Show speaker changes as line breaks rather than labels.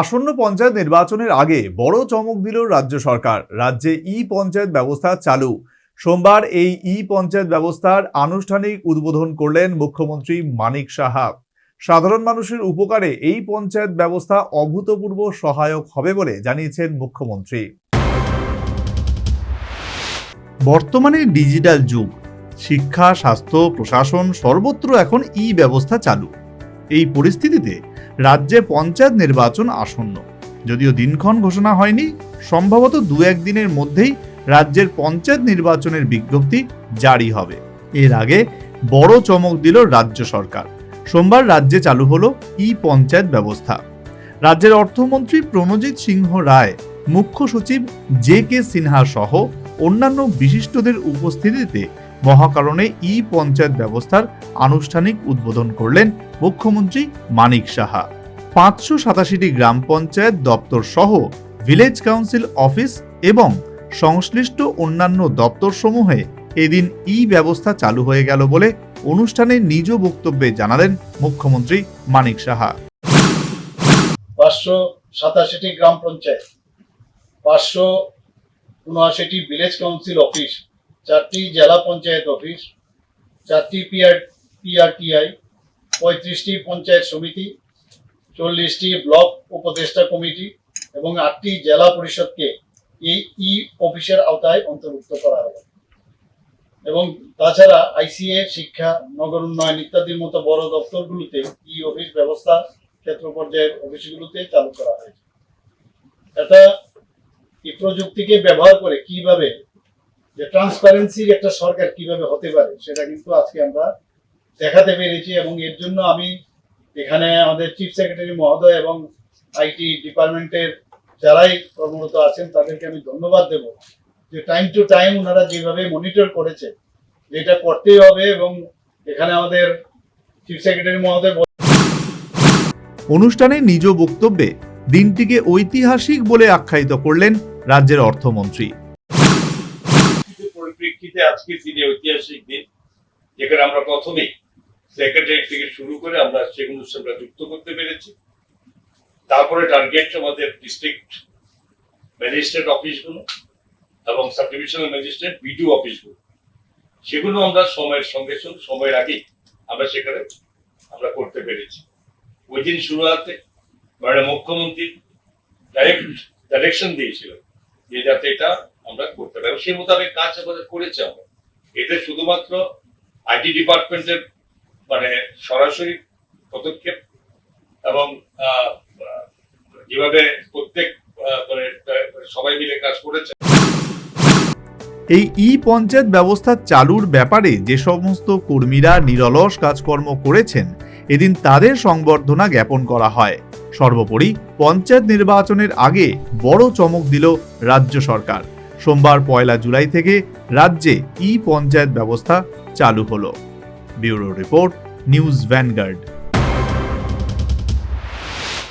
আসন্ন পঞ্চায়েত নির্বাচনের আগে বড় চমক দিল রাজ্য সরকার। রাজ্যে ই পঞ্চায়েত ব্যবস্থা চালু। সোমবার এই ই পঞ্চায়েত ব্যবস্থার আনুষ্ঠানিক উদ্বোধন করলেন মুখ্যমন্ত্রী মানিক সাহা। সাধারণ মানুষের উপকারে এই পঞ্চায়েত ব্যবস্থা অভূতপূর্ব সহায়ক হবে বলে জানিয়েছেন মুখ্যমন্ত্রী। বর্তমানে ডিজিটাল যুগ। শিক্ষা, স্বাস্থ্য, প্রশাসন সর্বত্র এখন ই ব্যবস্থা চালু। এই পরিস্থিতিতে রাজ্যে পঞ্চায়েত নির্বাচন আসন্ন। যদিও দিনক্ষণ ঘোষণা হয়নি, সম্ভবত দু একদিনের মধ্যেই রাজ্যের পঞ্চায়েত নির্বাচনের বিজ্ঞপ্তি জারি হবে। এর আগে বড় চমক দিল রাজ্য সরকার। সোমবার রাজ্যে চালু হলো ই পঞ্চায়েত ব্যবস্থা। রাজ্যের অর্থমন্ত্রী প্রণজিৎ সিংহ রায়, মুখ্য সচিব জে কে সিনহা সহ অন্যান্য বিশিষ্টদের উপস্থিতিতে মহাকারণে ই পঞ্চায়েত ব্যবস্থার আনুষ্ঠানিক উদ্বোধন করলেন মুখ্যমন্ত্রী মানিক সাহা। পাঁচশো সাতাশিটি গ্রাম পঞ্চায়েত দপ্তর সহ ভিলেজ কাউন্সিল অফিস এবং সংশ্লিষ্ট অন্যান্য দপ্তরসমূহে এদিন ই ব্যবস্থা চালু হয়ে গেল বলে অনুষ্ঠানে নিজ বক্তব্যে জানালেন মুখ্যমন্ত্রী মানিক সাহা।
পাঁচশো সাতাশিটি গ্রাম পঞ্চায়েত, পাঁচশো উনআশিটি ভিলেজ কাউন্সিল অফিস চারটি জেলা পঞ্চায়েত অফিস, চারটি পিআর, পিআরটিআই, পঁয়ত্রিশটি পঞ্চায়েত সমিতি, চল্লিশটি ব্লক উপদেষ্টা কমিটি এবং আটটি জেলা পরিষদকে এই ই অফিসের আওতায় অন্তর্ভুক্ত করা হবে। এবং তাছাড়া আইসিএ, শিক্ষা, নগর উন্নয়ন ইত্যাদির মতো বড় দপ্তরগুলোতে ই অফিস ব্যবস্থা ক্ষেত্র পর্যায়ের অফিসগুলোতে চালু করা হয়েছে। এটা এই প্রযুক্তিকে ব্যবহার করে কীভাবে যে ট্রান্সপারেন্সির একটা সরকার কীভাবে হতে পারে, সেটা কিন্তু আজকে আমরা দেখাতে পেরেছি এবং এর জন্য আমি এখানে আমাদের চিফ সেক্রেটারি মহোদয় এবং আইটি ডিপার্টমেন্টের যারাই কর্মরত আছেন, তাদেরকে আমি ধন্যবাদ দেব যে টাইম টু টাইম ওনারা যেভাবে মনিটর করেছে এটা করতেই হবে এবং এখানে আমাদের চিফ সেক্রেটারি মহোদয়
অনুষ্ঠানে নিজ বক্তব্যে দিনটিকে ঐতিহাসিক বলে আখ্যায়িত করলেন রাজ্যের অর্থমন্ত্রী।
পরিপ্রেক্ষিতে আজকের দিনে ঐতিহাসিক দিন, যেখানে আমরা প্রথমেই সেক্রেটারি থেকে শুরু করে আমরা সেগুলো আমরা যুক্ত করতে পেরেছি। তারপরে টার্গেট আমাদের ডিস্ট্রিক্ট ম্যাজিস্ট্রেট অফিসগুলো এবং সাব ডিভিশনাল ম্যাজিস্ট্রেট বিডিও অফিসগুলো সেগুলো আমরা সময়ের সঙ্গে সঙ্গে, সময়ের আগেই আমরা সেখানে আমরা করতে পেরেছি। ওই দিন শুরুয়াতে মানে মুখ্যমন্ত্রী ডাইরেক্ট ডাইরেকশন দিয়েছিল যে যাতে এটা আমরা করতে পারি। সেই মোতাবেক কাজ আমাদের করেছে আমরা। এতে শুধুমাত্র আইটি ডিপার্টমেন্টের মানে সরাসরি পদক্ষেপ এবং যেভাবে প্রত্যেক মানে সবাই মিলে কাজ করেছে।
এই ই পঞ্চায়েত ব্যবস্থা চালুর ব্যাপারে যে সমস্ত কর্মীরা নিরলস কাজকর্ম করেছেন, এদিন তাদের সংবর্ধনা জ্ঞাপন করা হয়। সর্বোপরি পঞ্চায়েত নির্বাচনের আগে বড় চমক দিল রাজ্য সরকার। সোমবার পয়লা জুলাই থেকে রাজ্যে ই পঞ্চায়েত ব্যবস্থা চালু হলো। Bureau report news Vanguard.